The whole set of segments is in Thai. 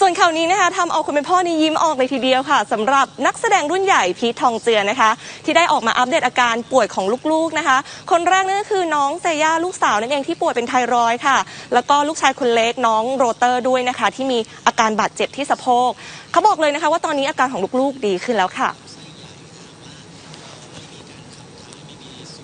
ส่วนข่าวนี้นะคะทำเอาคนเป็นพ่อนี่ยิ้มออกเลยทีเดียวค่ะสำหรับนักแสดงรุ่นใหญ่พีททองเจือนะคะ ที่ได้ออกมาอัปเดตอาการป่วยของลูกๆนะคะ คนแรกนั่นก็คือน้องเซย่าลูกสาวนั่นเองที่ป่วยเป็นไทรอยค่ะ แล้วก็ลูกชายคนเล็กน้องโรเตอร์ด้วยนะคะ ที่มีอาการบาดเจ็บที่สะโพกเขาบอกเลยนะคะ ว่าตอนนี้อาการของลูกๆดีขึ้นแล้วค่ะ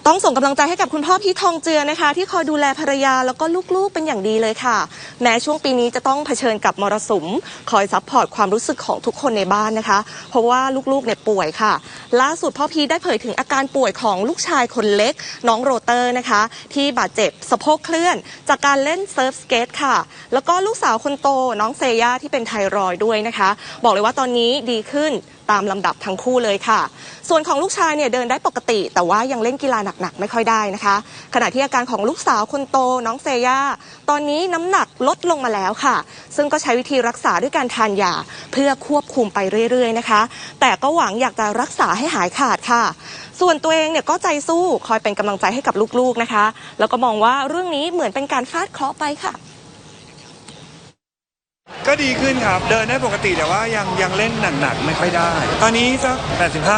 ต้องส่งกำลังใจให้กับคุณพ่อพี่ทองเจือนะคะ ที่คอยดูแลภรรยาแล้วก็ลูกๆเป็นอย่างดีเลยค่ะ แม้ช่วงปีนี้จะต้องเผชิญกับมรสุม คอยซัพพอร์ตความรู้สึกของทุกคนในบ้านนะคะ เพราะว่าลูกๆเนี่ยป่วยค่ะ ล่าสุดพ่อพีได้เผยถึงอาการป่วยของลูกชายคนเล็ก น้องโรเตอร์นะคะ ที่บาดเจ็บสะโพกเคลื่อน จากการเล่นเซิร์ฟสเกตค่ะ แล้วก็ลูกสาวคนโตน้องเซย่าที่เป็นไทรอยด้วยนะคะ บอกเลยว่าตอนนี้ดีขึ้น ตามลำดับทั้งคู่เลยค่ะ ส่วนของลูกชายเนี่ยเดินได้ปกติ แต่ว่ายังเล่นกีฬาหนักๆ ไม่ค่อยได้นะคะ ขณะที่อาการของลูกสาวคนโตน้องเซย่าตอนนี้น้ำหนักลดลงมาแล้วค่ะ ซึ่งก็ใช้วิธีรักษาด้วยการทานยาเพื่อควบคุมไปเรื่อยๆนะคะ แต่ก็หวังอยากจะรักษาให้หายขาดค่ะ ส่วนตัวเองเนี่ยก็ใจสู้คอยเป็นกำลังใจให้กับลูกๆนะคะ แล้วก็มองว่าเรื่องนี้เหมือนเป็นการฟาดเคราะห์ไปค่ะ ก็ดีขึ้นครับ เดินได้ปกติแต่ว่ายังยังเล่นหนักๆไม่ค่อยได้ ตอนนี้สัก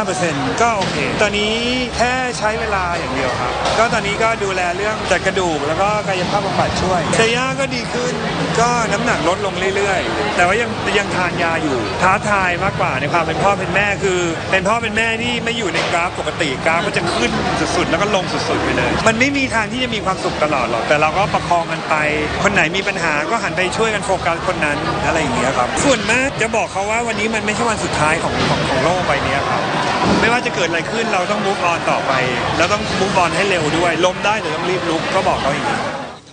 85%ก็โอเค ตอนนี้แค่ใช้เวลาอย่างเดียวครับ ก็ตอนนี้ก็ดูแลเรื่องจัดกระดูกแล้วก็กายภาพบำบัดช่วยเซย่าก็ดีขึ้น ก็น้ำหนักลดลงเรื่อยๆ แต่ว่ายังยังทานยาอยู่ท้าทายมากกว่าในความเป็นพ่อเป็นแม่คือ เป็นพ่อเป็นแม่ที่ไม่อยู่ในกราฟปกติกราฟก็จะขึ้นสุดๆ แล้วก็ลงสุดๆไปเลย มันไม่มีทางที่จะมีความสุขตลอดหรอกแต่เราก็ประคองกันไป คนไหนมีปัญหาก็หันไปช่วยกันโฟกัสคนนั้นอะไรอย่างเงี้ยครับส่วนมากจะบอกเขาว่าวันนี้มันไม่ใช่วันสุดท้ายของของของโลกใบนี้ครับไม่ว่าจะเกิดอะไรขึ้นเราต้อง move on ต่อไป แล้วต้อง move on ให้เร็วด้วยล้มได้แต่ต้องรีบลุกก็บอกเขาอย่างนี้